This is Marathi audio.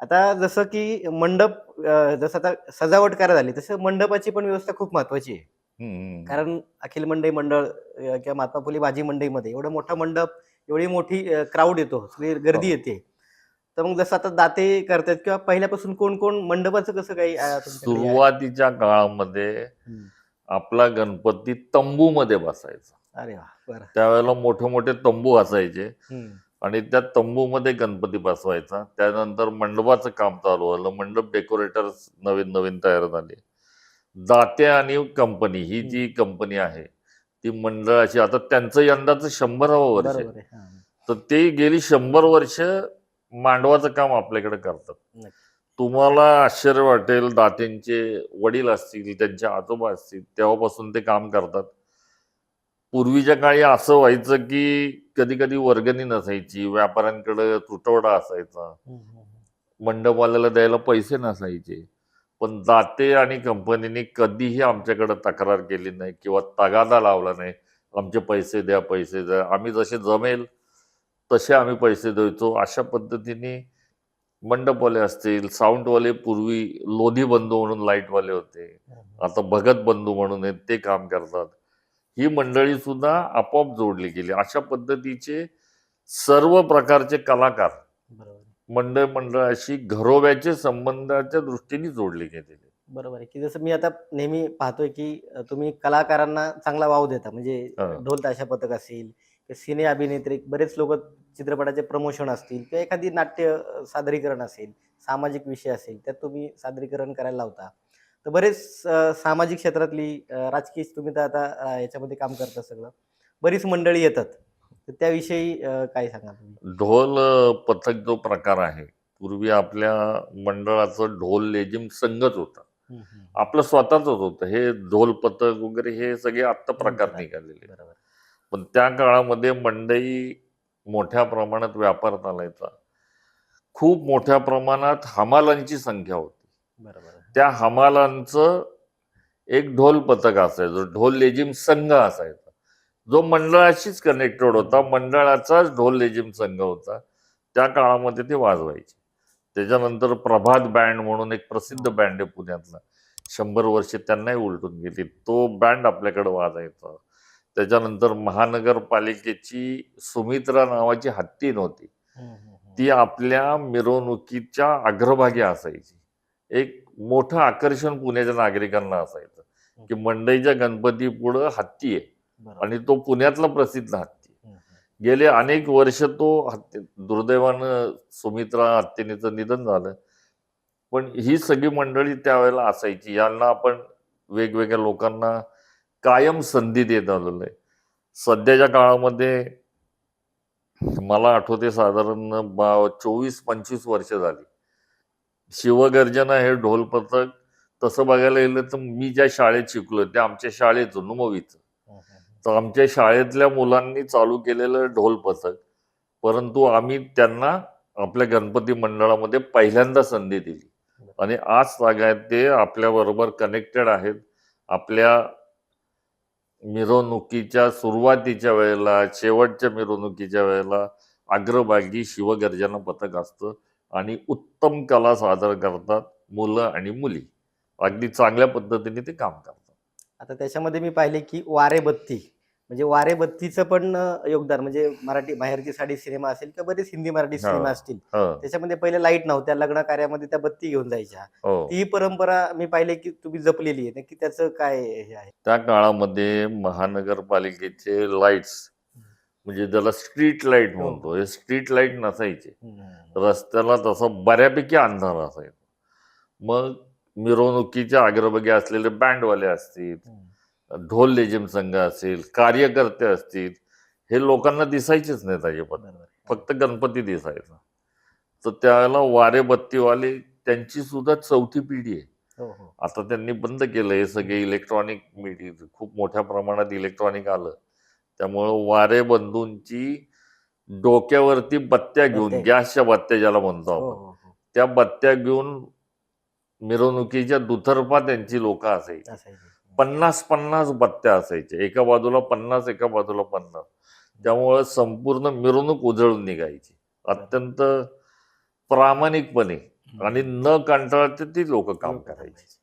आता जसं की मंडप जसं आता सजावट करायला झाली तसं मंडपाची पण व्यवस्था खूप महत्वाची आहे. कारण अखिल मंडई मंडळ किंवा महात्मा फुले भाजी मंडईमध्ये एवढा मोठा मंडप एवढी मोठी क्राऊड येतो सगळी गर्दी हो. येते तर मग जसं आता दाते करतात किंवा पहिल्यापासून कोण कोण मंडपाचं कसं काही? सुरुवातीच्या काळामध्ये. आपला गणपती तंबू मध्ये बसायचा अरे वा बरं त्यावेळेला मोठे मोठे तंबू असायचे. आणि त्या तंबूमध्ये गणपती बसवायचा. त्यानंतर मंडपाचं काम चालू झालं. मंडप डेकोरेटर्स नवीन नवीन तयार झाले. दाते आणि कंपनी ही जी कंपनी आहे ती मंडळाची आता त्यांचं यंदाचं शंभरावं वर्ष. तर ते गेली शंभर वर्ष मांडवाचं काम आपल्याकडे करतात. तुम्हाला आश्चर्य वाटेल दातेंचे वडील असतील त्यांचे आजोबा असतील तेव्हापासून ते काम करतात. पूर्वीच्या काळी असं व्हायचं की कधी कधी वर्गणी नसायची व्यापाऱ्यांकडे तुटवडा असायचा. हम्म, हम्म, हम्म. मंडपवाल्याला द्यायला पैसे नसायचे. पण दाते आणि कंपनीने कधीही आमच्याकडे तक्रार केली नाही किंवा तगादा लावला नाही आमचे पैसे द्या पैसे द्या. आम्ही जसे जमेल तसे आम्ही पैसे द्यायचो अशा पद्धतीने मंडपवाले असतील साऊंडवाले पूर्वी लोधी बंधू म्हणून लाईटवाले होते. आता भगत बंधू म्हणून आहेत ते काम करतात. ही मंडळी सुद्धा आपोआप जोडली गेली अशा पद्धतीचे सर्व प्रकारचे कलाकार. मंडळ मंडळाशी घरोब्याचे संबंधाच्या दृष्टीने जोडले गेलेले बरोबर आहे की जसं मी आता नेहमी पाहतोय की तुम्ही कलाकारांना चांगला वाव देता म्हणजे. ढोल ताशा पथक असेल सिने अभिनेत्री बरेच लोक चित्रपटाचे प्रमोशन असतील किंवा एखादी नाट्य सादरीकरण असेल सामाजिक विषय असेल त्यात तुम्ही सादरीकरण करायला लावता तर बरेच सामाजिक क्षेत्रातली राजकीय तुम्ही तर आता याच्यामध्ये काम करता सगळं. बरीच मंडळी येतात. तर त्याविषयी काय सांगा तुम्ही? ढोल पथक जो प्रकार आहे पूर्वी आपल्या मंडळाचं ढोल लेझिम संघच होता. आपलं स्वतःच होतं. हे ढोल पथक वगैरे हे सगळे आत्ता प्रकार. निघालेले पण त्या काळामध्ये मंडई मोठ्या प्रमाणात व्यापार चालायचा खूप मोठ्या प्रमाणात हमालांची संख्या होती. बरोबर. त्या हमालांचं एक ढोल पथक असायचं ढोल लेझिम संघ असायचा. जो मंडळाशीच कनेक्टेड होता मंडळाचाच ढोल लेझिम संघ होता. त्या काळामध्ये ते वाजवायचे. त्याच्यानंतर प्रभात बँड म्हणून एक प्रसिद्ध बँड आहे पुण्यातला. शंभर वर्षे त्यांनाही उलटून गेली. तो बँड आपल्याकडे वाजायचा. त्याच्यानंतर महानगरपालिकेची सुमित्रा नावाची हत्ती नव्हती. हम्म, हम्म, हम्म. ती आपल्या मिरवणुकीच्या अग्रभागी असायची. एक मोठं आकर्षण पुण्याच्या नागरिकांना असायचं. की मंडईच्या गणपती पुढं हत्ती आहे. आणि तो पुण्यातला प्रसिद्ध हत्ती. गेले अनेक वर्ष तो हत्ती दुर्दैवानं सुमित्रा हत्तीनीचं निधन झालं. पण ही सगळी मंडळी त्यावेळेला असायची. यांना आपण वेगवेगळ्या लोकांना कायम संधी देत आलेलो आहे. सध्याच्या काळामध्ये मला आठवते साधारण चोवीस पंचवीस वर्ष झाली. शिवगर्जना हे ढोल पथक तसं बघायला गेलं तर मी ज्या शाळेत शिकलो त्या आमच्या हम्म, हम्म. तर आमच्या शाळेतल्या मुलांनी चालू केलेलं ढोल पथक परंतु आम्ही त्यांना आपल्या गणपती मंडळामध्ये पहिल्यांदा संधी दिली. आणि आज सगळ्यात ते आपल्या बरोबर कनेक्टेड आहेत. आपल्या मिरवणुकीच्या सुरुवातीच्या वेळेला शेवटच्या मिरवणुकीच्या वेळेला अग्रभागी शिवगर्जना पथक असतं. आणि उत्तम कला सादर करतात मुलं आणि मुली. अगदी चांगल्या पद्धतीने ते काम करतात. आता त्याच्यामध्ये मी पाहिले की वारे बत्ती. म्हणजे वारे बत्तीचं पण योगदान म्हणजे मराठी बाहेरची साडी सिनेमा असेल किंवा बरेच हिंदी मराठी. सिनेमा असतील त्याच्यामध्ये पहिले लाइट नव्हत्या लग्न कार्यामध्ये त्या बत्ती घेऊन जायच्या. हो. ती परंपरा मी पाहिले की तुम्ही जपलेली आहे नक्की त्याचं काय हे आहे? त्या काळामध्ये महानगरपालिकेचे लाईट्स म्हणजे ज्याला स्ट्रीट लाइट हो. म्हणतो हे स्ट्रीट लाइट नसायचे. रस्त्याला तसं बऱ्यापैकी अंधार असायचा. मग मिरवणुकीच्या अग्रभागी असलेले बँडवाले असतील. ढोल लेझिम संघ असेल कार्यकर्ते असतील हे लोकांना दिसायचेच नाही अजिबात. फक्त गणपती दिसायचा. तर त्यावेळेला वारे बत्तीवाले त्यांची सुद्धा चौथी पिढी आहे. हो हो. आता त्यांनी बंद केलं हे सगळे इलेक्ट्रॉनिक मीडिया खूप मोठ्या प्रमाणात इलेक्ट्रॉनिक आलं. त्यामुळं वारे बंधूंची डोक्यावरती बत्त्या घेऊन. गॅसच्या बत्त्या ज्याला म्हणतो हो आपण हो हो. त्या बत्त्या घेऊन मिरवणुकीच्या दुतर्फा त्यांची लोक असायची. पन्नास पन्नास बत्त्या असायच्या. एका बाजूला पन्नास एका बाजूला पन्नास. त्यामुळं संपूर्ण मिरवणूक उजळून निघायची. अत्यंत प्रामाणिकपणे आणि न कंटाळता ती लोक काम करायचे.